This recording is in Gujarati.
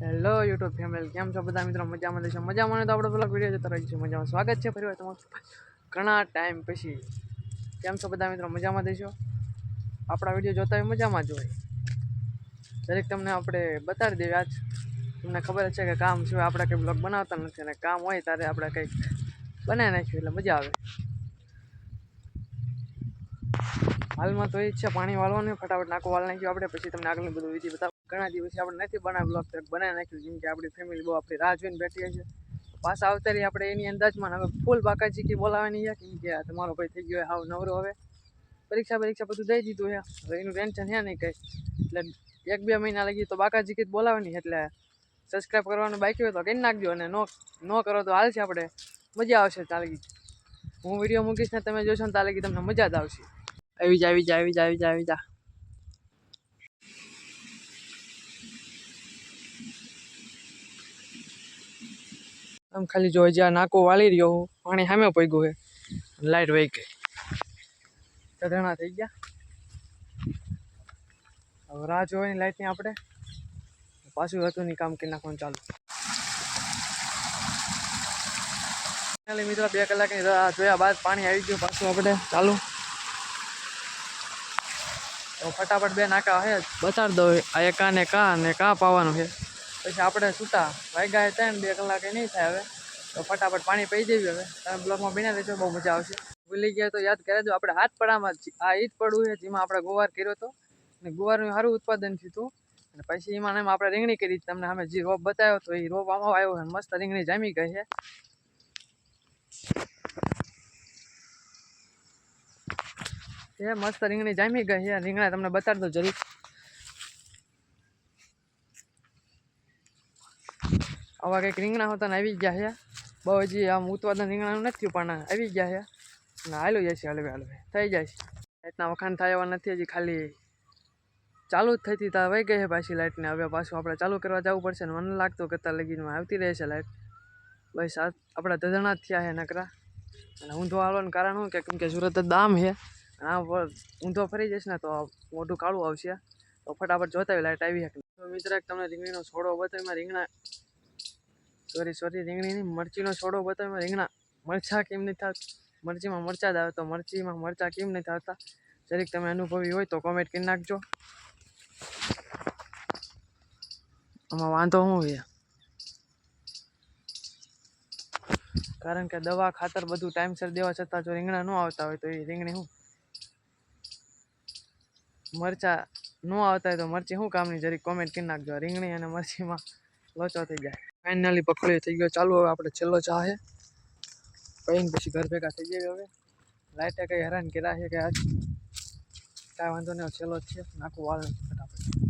હેલો યુટ્યુબ ફેમિલી કેમ છો બધા મિત્રો? મજામાં દેશો મજામાં તો આપણે પેલા વીડિયો જોતા રહીશું. મજામાં સ્વાગત છે ફરી તમારું ઘણા ટાઈમ પછી. કેમ છો બધા મિત્રો? મજામાં દેશો આપણા વીડિયો જોતા હોય મજામાં જ હોય. દરેક તમને આપણે બતાવી દઈએ આજ. તમને ખબર છે કે કામ સિવાય આપણે કંઈ બ્લોગ બનાવતા નથી અને કામ હોય ત્યારે આપણે કંઈક બનાવી નાખ્યું એટલે મજા આવે. હાલમાં તો એ છે, પાણી વાળવાનું. ફટાફટ નાખો, વાળ નાખ્યું. આપણે પછી તમને આગળનું બધું વિધિ બતાવ ઘણા દિવસે આપણે નથી બનાવ્યું બ્લોગ તો બનાવી નાખ્યું જેમ કે આપણી ફેમિલી બહુ આપણી રાહ જોઈને બેઠી છે. પાછા આવતા રહી આપણે એની અંદાજમાં. હવે ફૂલ બાકાજી કે બોલાવાની છે, કેમ કે તમારો ભાઈ થઈ ગયો હાવ નવરો હવે. પરીક્ષા પરીક્ષા બધું દઈ દીધું છે. હવે એનું ટેન્શન છે નહીં કંઈ. એટલે એક બે મહિના લગી તો બાકાજી કે બોલાવાની એટલે સબસ્ક્રાઈબ કરવાનું બાકી હોય તો કરી નાખજો અને નો, ન કરો તો હાલશે આપણે. મજા આવશે તાલગી હું વીડિયો મૂકીશ ને તમે જોશો ને તાલગી તમને મજા જ આવશે. આવી જા આવી જા આવી જા આવી જા આવી જા. આમ ખાલી જો આ નાકો વાળી રહ્યો હું, પાણી સામે પગ્યું છે લાઈટ વહી ગઈ. ચઢણા થઈ ગયા. હવે રાહ જોવાની લાઇટની આપણે. પાછું હતું નહીં કામ કરી નાખવાનું ચાલુ. મિત્રો, બે કલાકની રાહ જોયા બાદ પાણી આવી ગયું. પાછું આપણે ચાલુ. તો ફટાફટ બે નાકા હે, બતાડી દો આ એકા કા ને કા ને કા પાવાનું છે પછી આપણે સૂતા. વાગ્યા ત્રણ, બે કલાકે નહીં થાય હવે. તો ફટાફટ પાણી પી દેવી હવે. તમે બ્લોકમાં બિના રહેજો બહુ મજા આવશે. ભૂલી ગયા તો યાદ કરાજો આપણે હાથ પડામાં આ ઈદ પડવું છે, જેમાં આપણે ગુવાર કર્યો હતો અને ગુવારનું સારું ઉત્પાદન થયું હતું. અને પછી એમાં એમ આપણે રીંગણી કરી તમને અમે જે રોપ બતાવ્યો તો એ રોપ આમાં આવ્યો અને મસ્ત રીંગણી જામી ગઈ છે. એ મસ્ત રીંગણી જામી ગઈ છે. રીંગણા તમને બતાડતો દો આવા કંઈક રીંગણા હતા ને આવી ગયા છે. બહુ હજી આમ ઉત્પાદન રીંગણાનું નથી થયું, પણ આવી ગયા છે. અને હાલું જાય છે હલવે હલવે થઈ જાય છે. લાઇટના વખાણ થાય એવા નથી, હજી ખાલી ચાલુ જ થતી ત્યાં વહી ગઈ છે પાછી લાઇટને હવે પાછું આપણે ચાલુ કરવા જવું પડશે ને મને લાગતું કે ત્યાં લગીનમાં આવતી રહે છે લાઇટ બસ આ આપણા ધધણા જ થયા છે નકરા. અને ઊંધો આવવાનું કારણ શું કે, કેમ કે સુરત દામ છે. આ ઊંધો ફરી જશે ને તો મોઢું કાળું આવશે. તો ફટાફટ જોતા લાઇટ આવી શકે મિત્ર તમને રીંગણીનો છોડો બતાવીમાં રીંગણા સોરી સોરી રીંગણીની મરચીનો છોડો બતાવ્યો. રીંગણા મરચાં કેમ નહીં થતા મરચીમાં મરચાં જ આવે મરચીમાં મરચાં કેમ નહીં થતા જરીક તમે અનુભવી હોય તો કોમેન્ટ કરી નાખજો. આમાં વાંધો શું છે? કારણ કે દવા ખાતર બધું ટાઈમસર દેવા છતાં જો રીંગણા ન આવતા હોય તો એ રીંગણી શું? મરચા ન આવતા હોય તો મરચી શું કામની? જરીક કોમેન્ટ કરી નાખજો. રીંગણી અને મરચીમાં લોચો થઈ જાય. ફાઇનલી પકડી થઈ ગયો. ચાલુ હવે આપણે છેલ્લો ચા છે. પહીને પછી ઘર ભેગા થઈ જાય હવે. લાઇટે કંઈ હેરાન કર્યા છે કે આજ? કાંઈ વાંધો નહીં છેલ્લો જ છે. નાખું વાળ ફટાફટ.